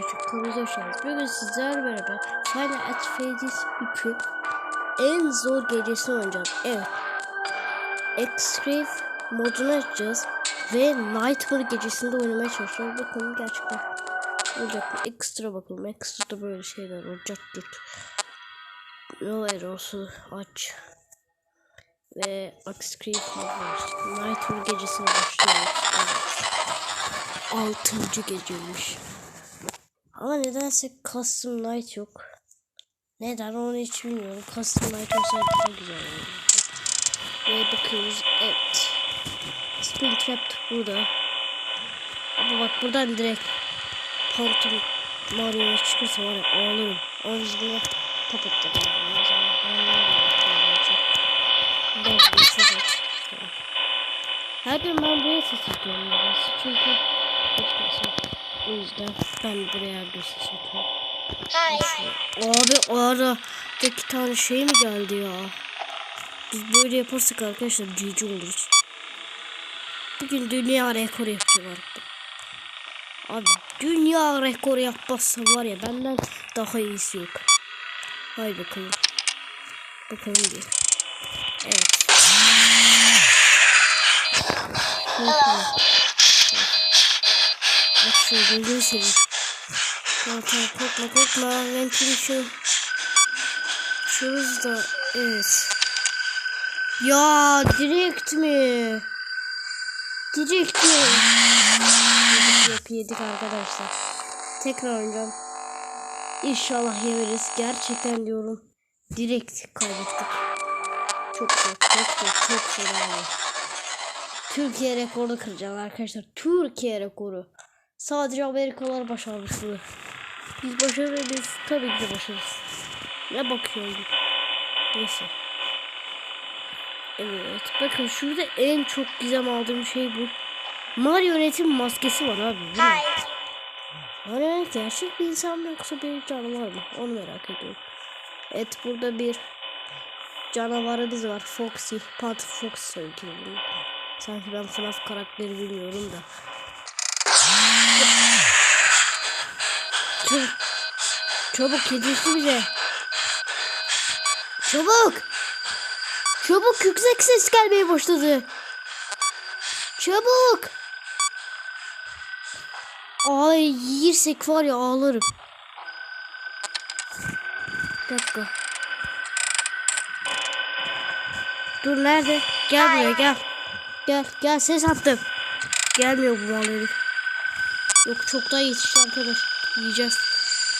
Kanalımıza hoş geldiniz. Bugün sizlerle beraber Final at Freddy's 3'ü en zor gecesini oynayacağız. Evet. Extreme modunu açacağız. Ve Nightmare gecesinde oynamaya çalışacağız. Bakalım gerçekten olacak mı? Ekstra bakalım. Ekstra böyle şeyler olacak. Dur. No Eros'u aç. Ve Extreme modunu Nightmare gecesine başlıyoruz. Evet. Altıncı geceymiş. Ama nedense Custom Night yok. Neden onu hiç bilmiyorum. Custom Night olsaydı daha güzel olurdu. Ve bakıyoruz. Evet. Spring Trap burada. Ama bak buradan direkt Phantom Mario'ya çıkarsa var ya ağlarım. O bir ses aç. Her gün ben buraya ses atıyorum. biraz. Çünkü o yüzden ben buraya ses atıyorum. Abi o ara iki tane şey mi geldi ya? Biz böyle yaparsak arkadaşlar GG oluruz. Bugün dünya rekoru artık. Abi dünya rekoru yapmazsam var ya benden daha iyisi yok. Hay bakalım. Bakalım bir. Evet. Şöyle gözünü seveyim. Tamam korkma korkma. Ventilation. Şurası da evet. Ya direkt mi? Direkt mi? Yedik yok yedik arkadaşlar. Tekrar oynayacağım. İnşallah yemeriz. Gerçekten diyorum. Direkt kaybettik. Çok zor, çok zor, çok zor abi. Türkiye rekoru kıracağız arkadaşlar. Türkiye rekoru. Sadece Amerikalılar başarmış bunu. Biz başarırız. Tabii ki de başarırız. Ne bakıyorum. Neyse. Evet. Bakın şurada en çok gizem aldığım şey bu. Marionetin maskesi var abi. Ne? Marionet gerçek bir insan mı yoksa bir canavar mı? Onu merak ediyorum. Evet burada bir canavarımız var. Foxy. Pat Fox söylüyorum. Sanki ben FNAF karakteri bilmiyorum da. Çabuk. Yetişti bize. Çabuk. Çabuk yüksek ses gelmeye başladı. Çabuk. Ay yirsek var ya ağlarım. Bir dakika. Dur nerede? Gel buraya gel. Gel gel ses attım. Gelmiyor bu mal herif. Yok çok daha yetişti arkadaş. Yiyeceğiz.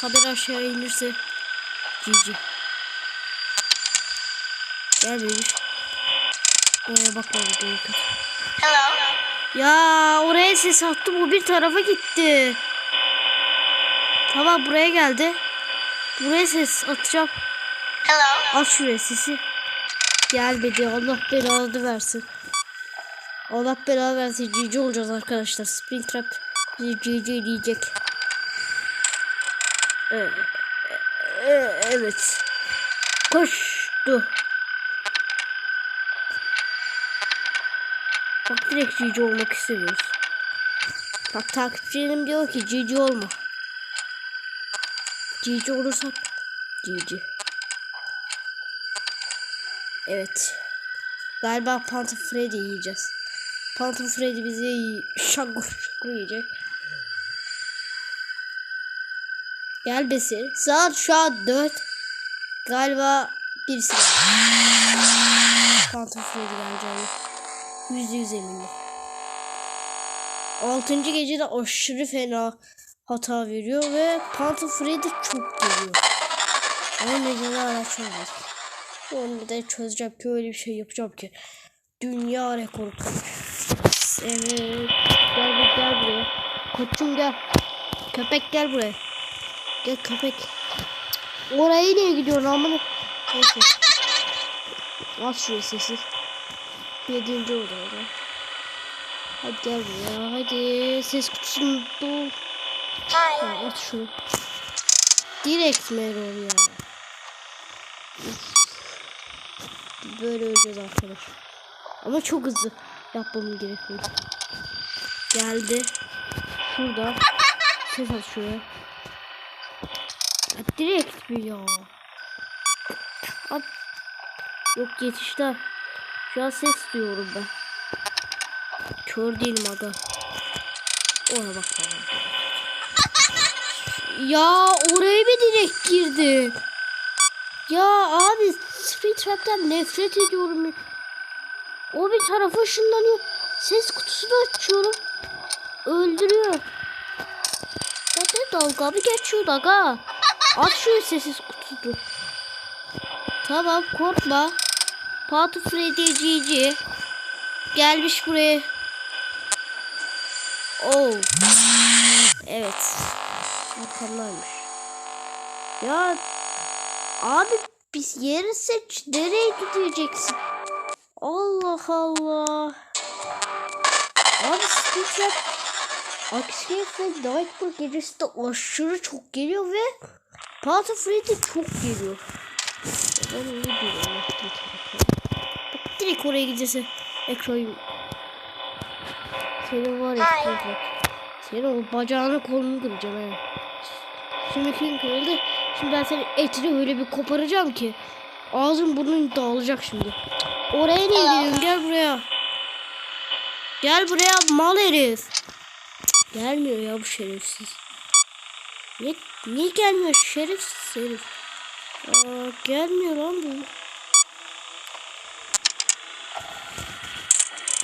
Haber aşağı inirse. GG. Gel bebiş. Oraya bakmam gerekiyor. Hello. Ya oraya ses attım o bir tarafa gitti. Tamam buraya geldi. Buraya ses atacağım. Hello. At şuraya sesi. Gelmedi Allah belanı versin. Allah belanı versin. GG olacağız arkadaşlar. Springtrap bizi GG diyecek. Ee, e- Evet. Koştu. Bak direkt GG olmak istemiyoruz. Bak takipçilerim diyor ki GG olma. GG olursak GG. Evet. Galiba Phantom Freddy yiyeceğiz. Phantom Freddy bizi şakur şakur yiyecek. Gel besi. Saat şu an 4. Galiba birisi geldi. Freddy geleceğini. Yüzde yüz eminim. Altıncı gecede aşırı fena hata veriyor ve Phantom Freddy çok geliyor. Ama nedeni araştırmıyoruz. Onu da çözeceğim ki öyle bir şey yapacağım ki. Dünya rekoru. Evet. Gel bir gel buraya. Koçum gel. Köpek gel buraya. Gel köpek. Oraya niye gidiyorsun amına? Neyse. At şuraya sesi. Yedinci odada. Hadi gel buraya. Hadi. Ses kutusunu dol. Hi. Ya at şunu. Direkt Merol ya. Böyle öleceğiz arkadaşlar. Ama çok hızlı yapmam gerekiyor. Geldi. Şurada. ses at şuraya. Direkt mi ya? At. Yok yetişti. Şu an ses duyuyorum ben. Kör değilim aga. Ona bak. ya oraya mı direkt girdi? Ya abi Speed Trap'ten nefret ediyorum. O bir tarafa ışınlanıyor. Ses kutusunu açıyorum. Öldürüyor. Zaten dalga bir geçiyor aga. Aç şu sessiz kutusu. Tamam korkma. Patu Freddy GG. Gelmiş buraya. Oh. Evet. Arkamdaymış. Ya abi biz yeri seç. Nereye gideceksin? Allah Allah. Abi Speedtrap Aksiyet ve Nightmare gecesi de aşırı çok geliyor ve Phantom Freddy çok geliyor. Ben iyi diyorum. Bak direkt oraya gideceksin. Ekran senin var ya Hayır. Senin o bacağını kolunu kıracağım ha. Sümükün kırıldı. Şimdi ben senin etini öyle bir koparacağım ki. Ağzın burnun dağılacak şimdi. Oraya ne gidiyorsun? Gel buraya. Gel buraya mal herif. Gelmiyor ya bu şerefsiz. Niye, niye gelmiyor şerefsiz herif? Aa, gelmiyor lan bu.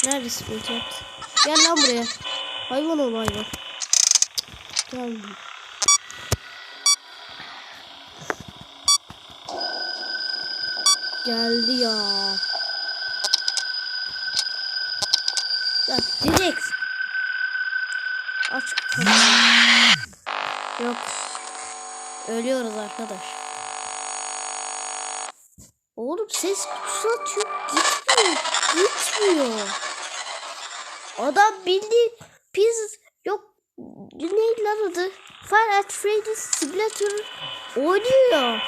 Neredesin Necati? Gel lan buraya. Hayvan ol hayvan. Gel. Geldi ya. Ya direkt. Ölüyoruz arkadaş. Oğlum ses kutusu atıyor. Gitmiyor. Gitmiyor. Adam bildi biz yok neydi lan adı? Fire at Freddy's Simulator oynuyor.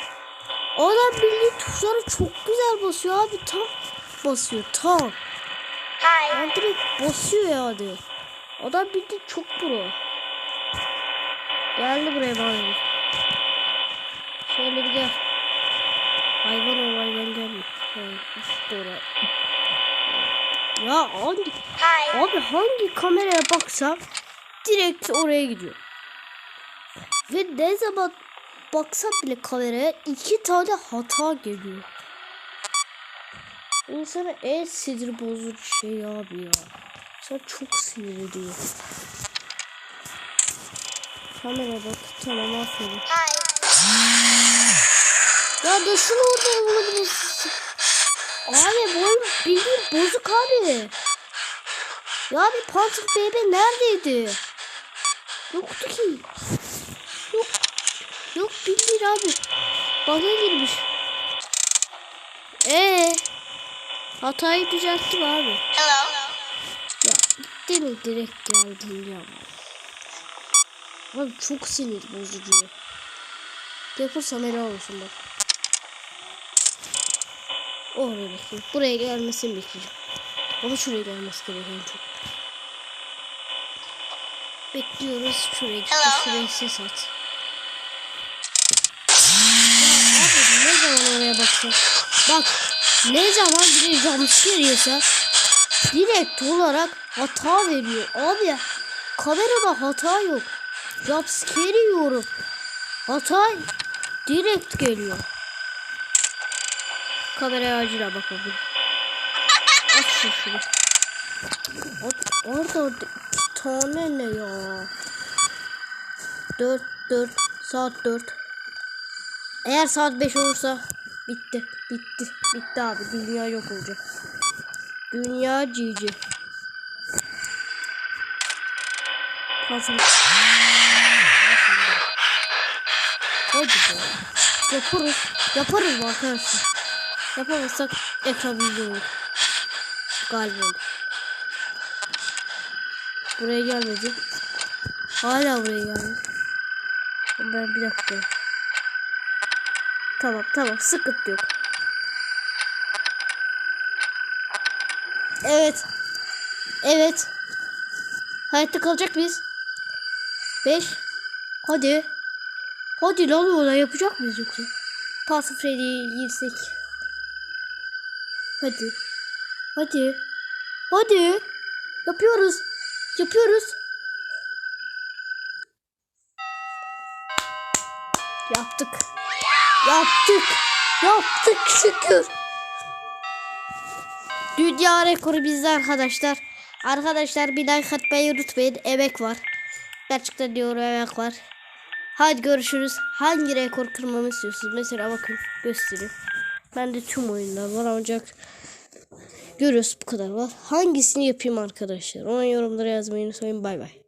Adam bildiği tuşları çok güzel basıyor abi. Tam basıyor tam. Hi. Yani direkt basıyor yani. Adam bildi çok pro. Geldi buraya bana. Şöyle bir gel. Hayvan ol hayvan gelme. Ya hangi, Hi. abi hangi kameraya baksam direkt oraya gidiyor. Ve ne zaman baksam bile kameraya iki tane hata geliyor. İnsana en sinir bozucu şey abi ya. Sen çok sinir ediyor. Kamera bak tamam aferin. Hi. Ya nasıl orada olabilirsin? Abi bu oyun bildiğin bozuk abi. Ya bir Phantom Baby neredeydi? Yoktu ki. Yok. Yok bildiğin abi. Bana girmiş. Ee, hatayı düzelttim abi. Hello. Ya gitti mi direkt geldin ya. Abi çok sinir bozucu. Yapın sana ne olsun bak. Oraya bekliyorum. Buraya gelmesini bekleyeceğim. Ama şuraya gelmesi gerekiyor çok. Bekliyoruz. Şuraya gitti. Şuraya ses at. Abi ne zaman oraya baksak. Bak ne zaman bir jumpscare yese direkt olarak hata veriyor. Abi kamerada hata yok. Jumpscare yiyorum. Hata direkt geliyor. Kameraya acilen bakalım. Aç şu şunu. At, orada orada tane ne ya? Dört dört saat dört. Eğer saat beş olursa bitti bitti bitti abi dünya yok olacak. Dünya. Fazla. Hadi be. Yaparız. Yaparız arkadaşlar. Yapamazsak ekran olur. Galiba. Buraya gelmedi. Hala buraya gelmedi. Ben bir dakika. Tamam tamam sıkıntı yok. Evet. Evet. Hayatta kalacak mıyız? 5 Hadi. Hadi lan ola yapacak mıyız yoksa? Pas Freddy'ye girsek. Hadi. Hadi. Hadi. Yapıyoruz. Yapıyoruz. Yaptık. Yaptık. Yaptık şükür. Dünya rekoru bizde arkadaşlar. Arkadaşlar bir like atmayı unutmayın. Emek var. Gerçekten diyorum emek var. Hadi görüşürüz. Hangi rekor kırmamı istiyorsunuz? Mesela bakın göstereyim. Bende tüm oyunlar var ancak görüyoruz bu kadar var. Hangisini yapayım arkadaşlar? Ona yorumlara yazmayı unutmayın. Bay bay.